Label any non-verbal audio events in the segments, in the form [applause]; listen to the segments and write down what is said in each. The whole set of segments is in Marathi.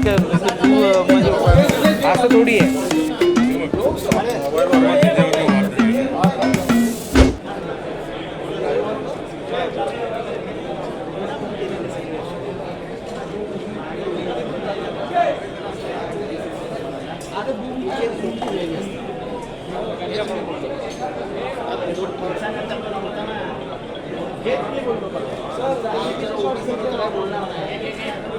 का तू म्हणजे असं थोडी आहे Thank you.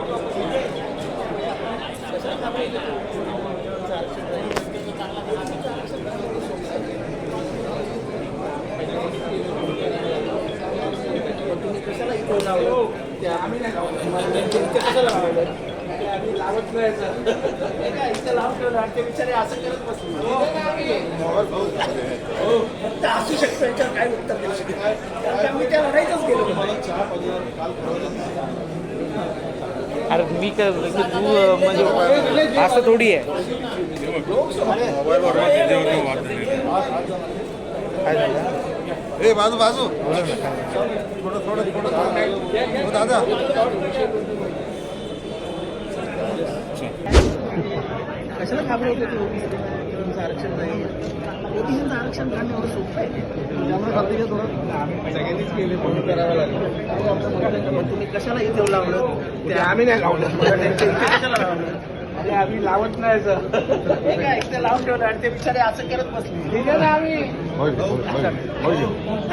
असू शकतो याच्यावर काय उत्तर देऊ शकत नाही. कारण का मी त्या लढाईतच गेलो अरे मी काय तू म्हणजे असं थोडी आहे. काय झालं ए बाजू बाजू. थोडं थोडं थोडं. हो दादा. कशाला घाबरवतो ते? आरक्षण नाही. ओबीसीचं आरक्षण काढणं एवढं सोपं आहे. त्यामुळे हे थोडं सगळ्यांनीच केले म्हणून करावं लागेल? मग तुम्ही कशाला इथे लावलं? ते आम्ही नाही लावलं. [laughs] कशाला लावलं. अरे आम्ही लावत नाही सर हे काय इथे लावून ठेवलं आणि ते बिचारे असं करत बसले. ठीक आहे ना आम्ही.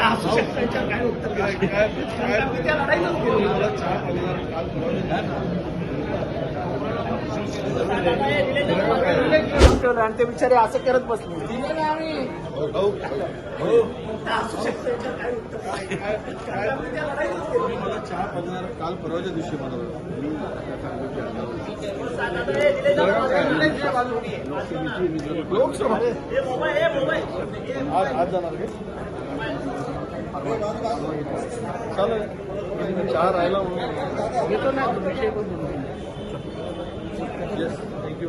असू शकतो काय उत्तर. कारण त्या गेलो आणि ते बिचारे असं करत बसले ठीक आहे ना आम्ही फक्त असू शकतो याच्यावर काय उत्तर देऊ शकत नाही. कारण का मी त्या लढाईतच गेलो. चहा पगार काल परवाच्या दिवशी मला लोकसभा हे मोबाईल हे मोबाईल आज आज जाणार का चालेल चहा राहिला म्हणून घेतो ना विषय येस थँक्यू